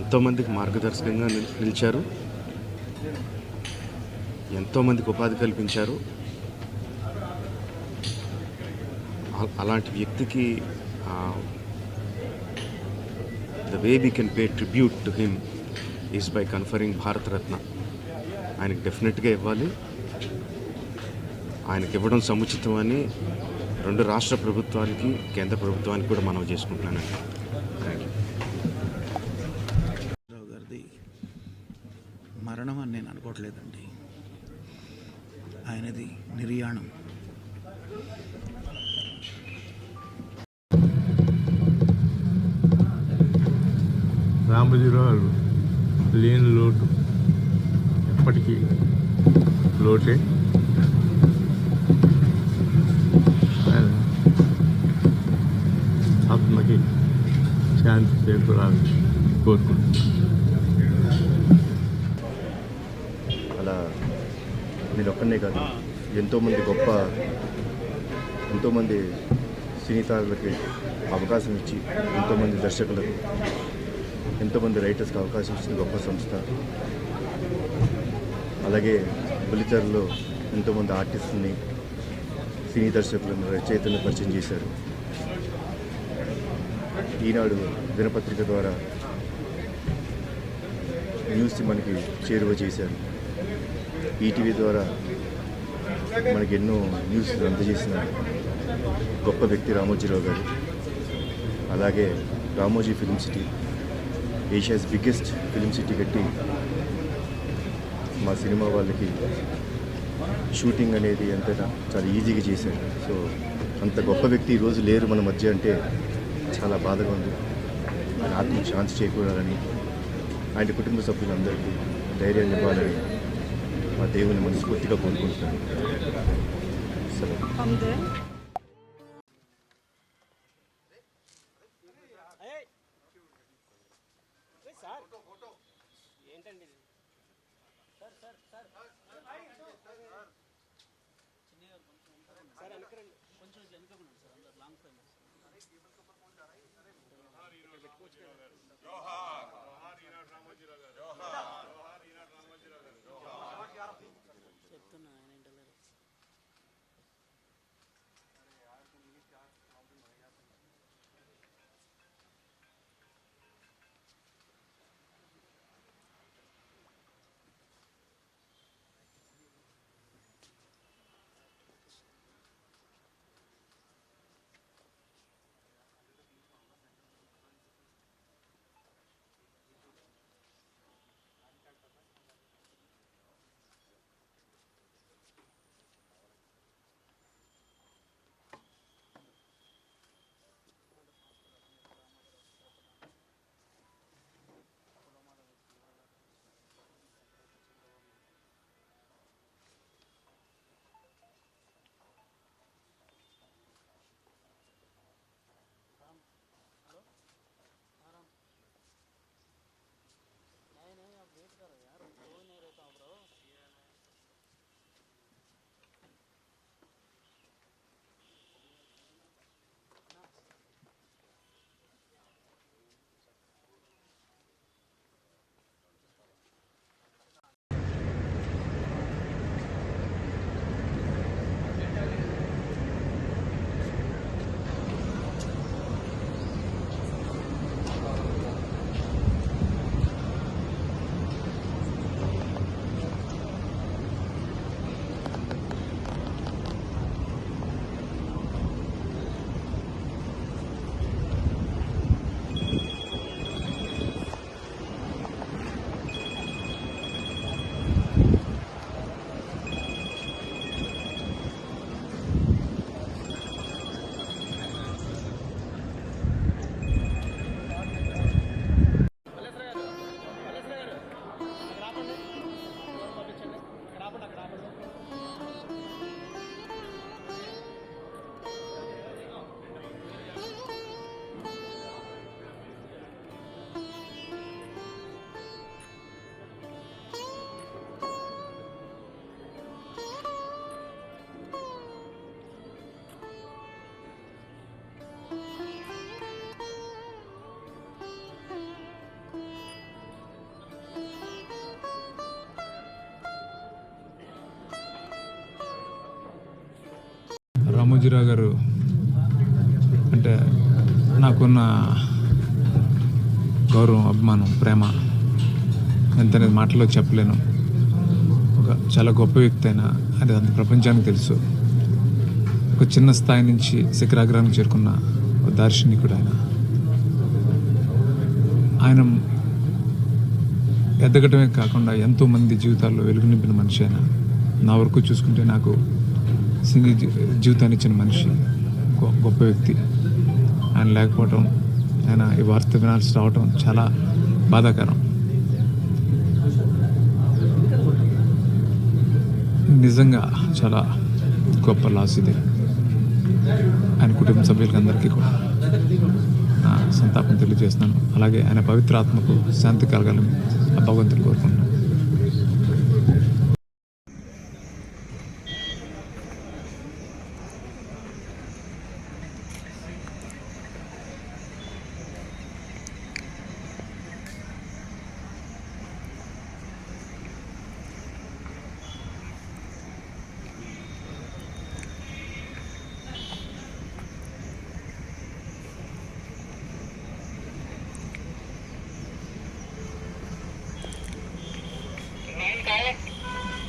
ఎంతోమందికి మార్గదర్శకంగా నిలిచారు. ఎంతోమందికి ఉపాధి కల్పించారు. అలాంటి వ్యక్తికి the way we can pay tribute to him is by conferring Bharat Ratna ఆయనకి డెఫినెట్గా ఇవ్వాలి. ఆయనకి ఇవ్వడం సముచితమని రెండు రాష్ట్ర ప్రభుత్వానికి కేంద్ర ప్రభుత్వానికి కూడా మనవి చేసుకుంటున్నానండి. థ్యాంక్ యూ రావు గారిది మరణం అని నేను అనుకోవట్లేదండి. ఆయనది నిర్యాణం. రామోజీరావు లేని లోటు. ఎప్పటికీ లోటే. ఆత్మకి శాంతి చేకూరాలని కోరుకుంటున్నాను. అలా నేను ఒక్కనే కాదు ఎంతోమంది గొప్ప ఎంతోమంది సినీ తారులకి అవకాశం ఇచ్చి ఎంతోమంది దర్శకులకు ఎంతోమంది రైటర్స్కి అవకాశం ఇచ్చిన గొప్ప సంస్థ. అలాగే బులితెరలో ఎంతోమంది ఆర్టిస్టుని సినీ దర్శకులను రచయితలను పరిచయం చేశారు. ఈనాడు దినపత్రిక ద్వారా న్యూస్ మనకి చేరువ చేశారు. ఈటీవీ ద్వారా మనకి ఎన్నో న్యూస్ అందజేసిన గొప్ప వ్యక్తి రామోజీరావు గారు. అలాగే Ramoji film city Asia's biggest film city కట్టి మా సినిమా వాళ్ళకి షూటింగ్ అనేది ఎంతైనా చాలా ఈజీగా చేశారు. సో అంత గొప్ప వ్యక్తి ఈరోజు లేరు మన మధ్య అంటే చాలా బాధగా ఉంది. ఆయన ఆత్మ శాంతి చేకూడాలని ఆయన కుటుంబ సభ్యులందరికీ ధైర్యాన్ని ఇవ్వాలని మా దేవుని మనస్ఫూర్తిగా కోరుకుంటున్నాను. సరే. నిమిషాలు ఇట్లా వెనుక ఉన్నారు సార్ అందరు లాంగ్ ఫైవ్ రామోజీరావు గారు అంటే నాకున్న గౌరవం అభిమానం ప్రేమ ఎంతనేది మాటలో చెప్పలేను. ఒక చాలా గొప్ప వ్యక్తి అయినా అది అంత ప్రపంచానికి తెలుసు. ఒక చిన్న స్థాయి నుంచి శిఖరాగ్రానికి చేరుకున్న ఒక దార్శనికుడు ఆయన ఆయన ఎదగటమే కాకుండా ఎంతోమంది జీవితాల్లో వెలుగు నింపిన మనిషి ఆయన నా వరకు చూసుకుంటే నాకు సింగిల్ జీవితాన్ని ఇచ్చిన మనిషి గొప్ప వ్యక్తి. ఆయన లేకపోవటం ఆయన ఈ వార్త వినాల్సి రావటం చాలా బాధాకరం. నిజంగా చాలా గొప్ప లాస్ ఇది. ఆయన కుటుంబ సభ్యులకి అందరికీ కూడా. నా సంతాపం తెలియజేస్తున్నాను. అలాగే ఆయన పవిత్ర ఆత్మకు శాంతి కలగాలని ఆ భగవంతుని కోరుకుంటున్నాను.